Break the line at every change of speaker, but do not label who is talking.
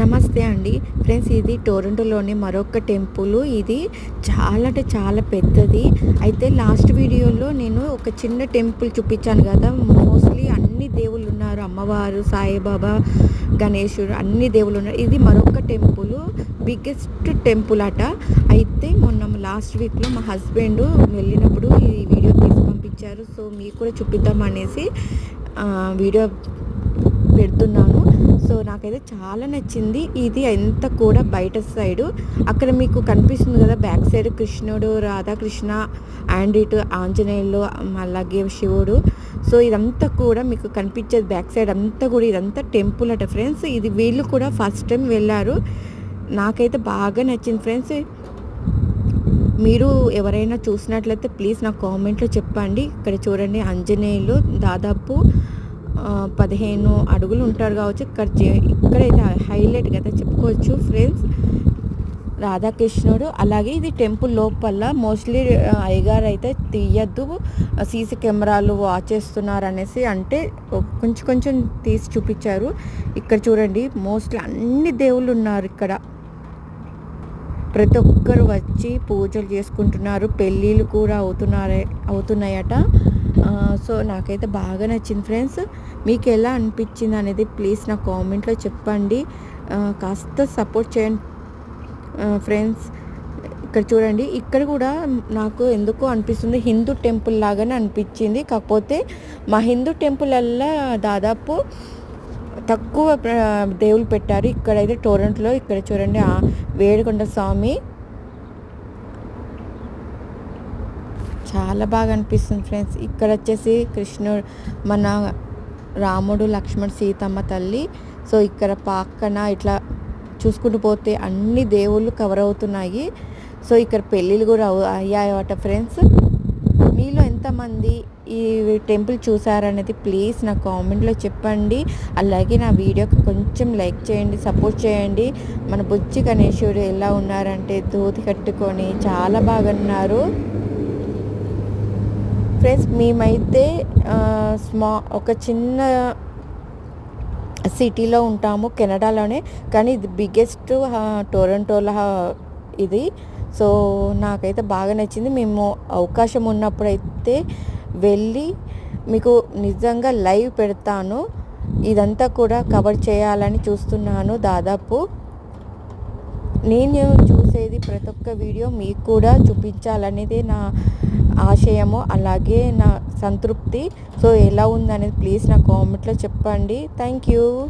నమస్తే అండి. ఫ్రెండ్స్ ఇది టోరంటోలోని మరొక టెంపుల్. ఇది చాలా అంటే చాలా పెద్దది. అయితే లాస్ట్ వీడియోలో నేను ఒక చిన్న టెంపుల్ చూపించాను కదా. మోస్ట్లీ అన్ని దేవుళ్ళు ఉన్నారు. అమ్మవారు సాయిబాబా గణేశుడు అన్ని దేవుళ్ళు ఉన్నారు. ఇది మరొక టెంపుల్. బిగ్గెస్ట్ టెంపుల్ అట. అయితే మొన్న లాస్ట్ వీక్లో మా హస్బెండ్ వెళ్ళినప్పుడు ఈ వీడియో తీసి పంపించారు. సో మీకు కూడా చూపిద్దాం అనేసి వీడియో పెడుతున్నాను నాకైతే చాలా నచ్చింది. ఇది ఎంత కూడా బయట సైడు. అక్కడ మీకు కనిపిస్తుంది కదా బ్యాక్ సైడ్ కృష్ణుడు రాధాకృష్ణ అండ్ ఇటు ఆంజనేయులు అలాగే శివుడు. సో ఇదంతా కూడా మీకు కనిపించేది బ్యాక్ సైడ్ అంతా కూడా ఇదంతా టెంపుల్ అట ఫ్రెండ్స్. ఇది వీళ్ళు కూడా ఫస్ట్ టైం వెళ్ళారు. నాకైతే బాగా నచ్చింది ఫ్రెండ్స్. మీరు ఎవరైనా చూసినట్లయితే ప్లీజ్ నా కామెంట్లో చెప్పండి. ఇక్కడ చూడండి ఆంజనేయులు దాదాపు పదిహేను అడుగులు ఉంటారు కావచ్చు. ఇక్కడ చే- ఇక్కడైతే హైలైట్ కదా చెప్పుకోవచ్చు ఫ్రెండ్స్. రాధాకృష్ణుడు అలాగే ఇది టెంపుల్ లోపల మోస్ట్లీ అయ్యగారు అయితే తీయద్దు సీసీ కెమెరాలు వాచ్ చేస్తున్నారు అనేసి అంటే కొంచెం కొంచెం తీసి చూపించారు. ఇక్కడ చూడండి మోస్ట్లీ అన్ని దేవుళ్ళు ఉన్నారు ఇక్కడ. ప్రతి ఒక్కరు వచ్చి పూజలు చేసుకుంటున్నారు పెళ్ళిళ్ళు కూడా అవుతున్నారే అవుతున్నాయట. సో నాకైతే బాగా నచ్చింది ఫ్రెండ్స్. మీకు ఎలా అనిపించింది అనేది ప్లీజ్ నా కామెంట్లో చెప్పండి. కాస్త సపోర్ట్ చేయండి ఫ్రెండ్స్. ఇక్కడ చూడండి ఇక్కడ కూడా నాకు ఎందుకు అనిపిస్తుంది హిందూ టెంపుల్ లాగానే అనిపించింది. కాకపోతే మా హిందూ టెంపుల్లల్లా దాదాపు తక్కువ దేవుళ్ళు పెట్టారు. ఇక్కడైతే టోరెంట్లో ఇక్కడ చూడండి వేడుకొండ స్వామి. చాలా బాగా అనిపిస్తుంది ఫ్రెండ్స్. ఇక్కడ వచ్చేసి కృష్ణుడు మన రాముడు లక్ష్మణ్ సీతమ్మ తల్లి. సో ఇక్కడ పక్కన ఇట్లా చూసుకుంటూ పోతే అన్ని దేవుళ్ళు కవర్ అవుతున్నాయి. సో ఇక్కడ పెళ్ళిళ్ళు కూడా అయ్యాయట ఫ్రెండ్స్. మీలో ఎంతమంది ఈ టెంపుల్ చూసారనేది ప్లీజ్ నా కామెంట్లో చెప్పండి. అలాగే నా వీడియోకి కొంచెం లైక్ చేయండి సపోర్ట్ చేయండి. మన బుజ్జి గణేశుడు ఎలా ఉన్నారంటే ధోతి కట్టుకొని చాలా బాగా ఉన్నారు ఫ్రెండ్స్ మేమైతే స్మా ఒక చిన్న సిటీలో ఉంటాము కెనడాలోనే కానీ ఇది బిగ్గెస్ట్ టొరంటోలో ఇది. సో నాకైతే బాగా నచ్చింది. మేము అవకాశం ఉన్నప్పుడైతే వెళ్ళి మీకు నిజంగా లైవ్ పెడతాను. ఇదంతా కూడా కవర్ చేయాలని చూస్తున్నాను దాదాపు. నేను చూసేది ప్రతి ఒక్క వీడియో మీకు కూడా చూపించాలనేది నా ఆశయము అలాగే నా సంతృప్తి. సో ఎలా ఉందనేది ప్లీజ్ నా కామెంట్లో చెప్పండి. Thank you.